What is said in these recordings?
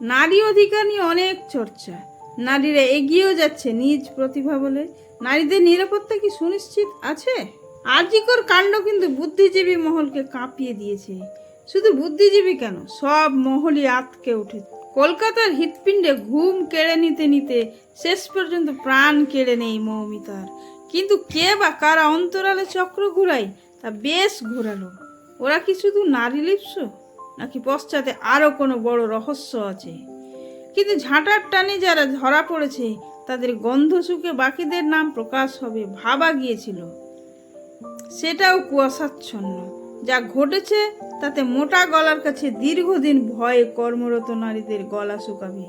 নারী অধিকার নিয়ে অনেক চর্চা। নারীরা এগিয়েও যাচ্ছে নিজ প্রতিভা বলে। নারীদের নিরাপত্তা কি সুনিশ্চিত আছে? আর্জিকর কাণ্ড কিন্তু বুদ্ধিজীবী মহলকে কাঁপিয়ে দিয়েছে। শুধু বুদ্ধিজীবী কেন, সব মহলই আতকে উঠে কলকাতার হৃৎপিণ্ডে ঘুম কেড়ে নিতে নিতে শেষ পর্যন্ত প্রাণ কেড়ে নেই মৌমিতার। কিন্তু কে বা কারা অন্তরালে চক্র ঘুরাই তা বেশ ঘোরালো। ওরা কি শুধু নারী লিপ্স নাকি পশ্চাতে আরও কোনো বড় রহস্য আছে? কিন্তু ঝাঁটার টানে যারা ধরা পড়েছে, তাদের গন্ধ শুকে বাকিদের নাম প্রকাশ হবে ভাবা গিয়েছিল। সেটাও কুয়াশাচ্ছন্ন। যা ঘটেছে, তাতে মোটা গলার কাছে দীর্ঘদিন ভয়ে কর্মরত নারীদের গলা শুকাবে।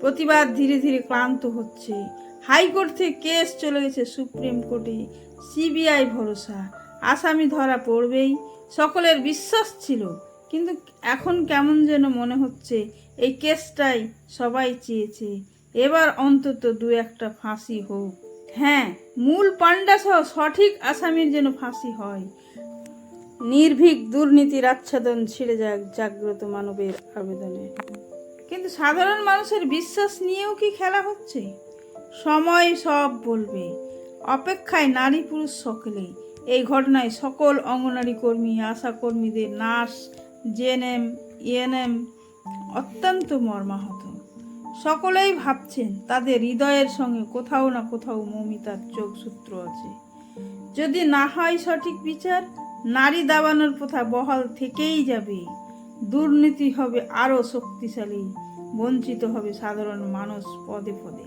প্রতিবাদ ধীরে ধীরে ক্লান্ত হচ্ছে। হাইকোর্ট থেকে কেস চলে গেছে সুপ্রিম কোর্টে। সিবিআই ভরসা। আসামি ধরা পড়বেই। সকলের বিশ্বাস ছিল কিন্তু এখন কেমন যেন মনে হচ্ছে এই কেসটাই সবাই চেয়েছে। এবার অন্তত দু একটা ফাঁসি হোক। হ্যাঁ মূল পাণ্ডা সহ সঠিক আসামির যেন ফাঁসি হয়। নির্ভীক দুর্নীতির আচ্ছাদন ছিঁড়ে যাক জাগ্রত মানবের আবেদনে। কিন্তু সাধারণ মানুষের বিশ্বাস নিয়েও কি খেলা হচ্ছে? সময় সব বলবে। অপেক্ষায় নারী পুরুষ সকলেই। এই ঘটনায় সকল অঙ্গনারী কর্মী, আশা কর্মীদের নার্স জেএনএম ইএনএম অত্যন্ত মর্মাহত। সকলেই ভাবছেন তাদের হৃদয়ের সঙ্গে কোথাও না কোথাও মমিতার যোগসূত্র আছে। যদি না হয় সঠিক বিচার, নারী দাবানোর প্রথা বহাল থেকেই যাবে। দুর্নীতি হবে আরও শক্তিশালী, বঞ্চিত হবে সাধারণ মানুষ পদে পদে।